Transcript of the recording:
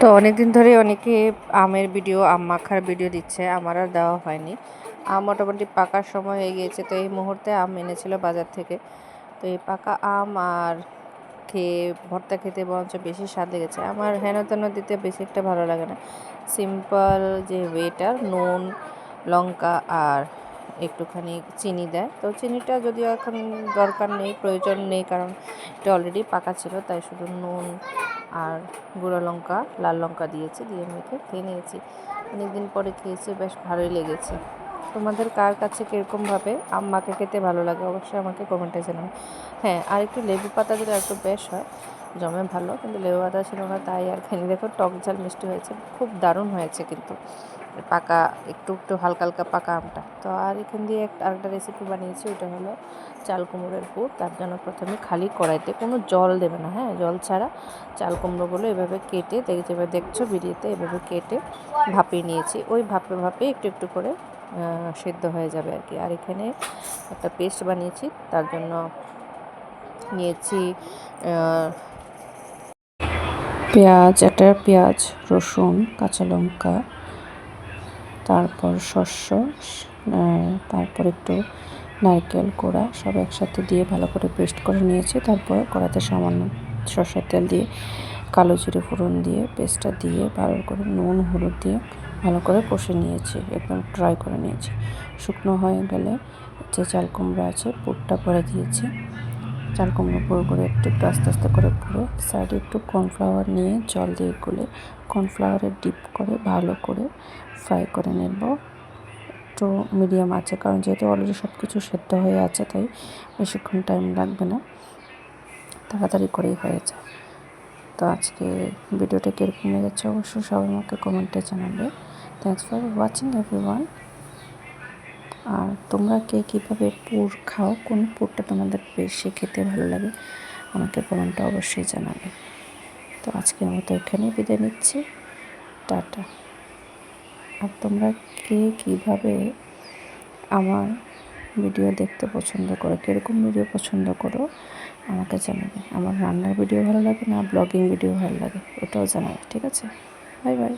তো অনেকদিন ধরে অনেকে আমের ভিডিও, আম মাখার ভিডিও দিচ্ছে, আমার আর দেওয়া হয়নি। আম মোটামুটি পাকার সময় হয়ে গিয়েছে, তো এই মুহূর্তে আম এনেছিল বাজার থেকে। তো এই পাকা আম আর খেয়ে, ভর্তা খেতে বরঞ্চ বেশি স্বাদ লেগেছে। আমার হেন তেন দিতে বেশি একটা ভালো লাগে না। সিম্পল যে ওয়েটার, নুন, লঙ্কা আর একটুখানি চিনি দেয়। তো চিনিটা যদিও এখন দরকার নেই, প্রয়োজন নেই, কারণ এটা অলরেডি পাকা ছিল, তাই শুধু নুন আর গুঁড়ো লঙ্কা, লাল লঙ্কা দিয়েছি, দিয়ে মেখে খেয়ে নিয়েছি। অনেকদিন পরে খেয়েছি, বেশ ভালোই লেগেছে। তোমাদের কার কাছে কীরকমভাবে আম্মাকে খেতে ভালো লাগে অবশ্যই আমাকে কমেন্টে জানাবে। হ্যাঁ আর একটু লেবু পাতা দিলে একটু বেশ হয়। জমে ভালো, কিন্তু লেবু পাতা ছিল না তাই আর খেয়ে দেখো টক ঝাল মিষ্টি হয়েছে, খুব দারুণ হয়েছে কিন্তু। পাকা, একটু একটু হালকা হালকা পাকা আমটা। তো আর এখান দিয়ে একটা আরেকটা রেসিপি বানিয়েছি ওটা হলো চাল কুমড়োর পুর তার জন্য প্রথমে খালি কড়াইতে কোনো জল দেবে না হ্যাঁ? জল ছাড়া চাল কুমড়োগুলো এভাবে কেটে যেভাবে দেখছ ভিডিওতে, এভাবে কেটে ভাপিয়ে নিয়েছি। ওই ভাপে ভাপে একটু একটু করে সেদ্ধ হয়ে যাবে আর কি। আর এখানে একটা পেস্ট বানিয়েছি, তার জন্য নিয়েছি পেঁয়াজ, একটা পেঁয়াজ, রসুন, কাঁচা লঙ্কা, তারপর শস্য তারপর একটু নারকেল, কোড়া সব একসাথে দিয়ে ভালো করে পেস্ট করে নিয়েছি। তারপর কড়াতে সামান্য সর্ষের তেল দিয়ে কালো জিরে ফোড়ন দিয়ে পেস্টটা দিয়ে ভালো করে নুন, হলুদ দিয়ে ভালো করে কষে নিয়েছি, একদম ড্রাই করে নিয়েছি। শুকনো হয়ে গেলে যে চাল কুমড়ো আছে, পুরটা পরে দিয়েছি। চাল কুমড়ো পুরো করে একটু একটু আস্তে আস্তে করে পুরো সাইডে একটু কর্নফ্লাওয়ার নিয়ে জল দিয়ে গুলে কর্নফ্লাওয়ারে ডিপ করে ভালো করে ফ্রাই করে নেব। একটু মিডিয়াম আছে, কারণ যেহেতু অলরেডি সব কিছু সেদ্ধ হয়ে আছে, তাই বেশিক্ষণ টাইম লাগবে না। তাড়াতাড়ি করেই হয়ে যায়। তো আজকে ভিডিওটা কীরকম লেগেছে অবশ্যই সবাই আমাকে কমেন্টে জানাবে। থ্যাংকস ফর ওয়াচিং এভরিওয়ান আর তোমরা কে কীভাবে পুর খাও, কোন পুরটা তোমাদের বেশি খেতে ভালো লাগে, আমাকে কমেন্টটা অবশ্যই জানাবে। তো আজকে আজকের মতো এখানেই বিদায় নিচ্ছি। টাটা। আর তোমরা কে কীভাবে আমার ভিডিও দেখতে পছন্দ করো, কীরকম ভিডিও পছন্দ করো, আমাকে জানাবে। আমার রান্নার ভিডিও ভালো লাগে না, ব্লগিং ভিডিও ভালো লাগে, ওটাও জানাবে, ঠিক আছে? Bye bye.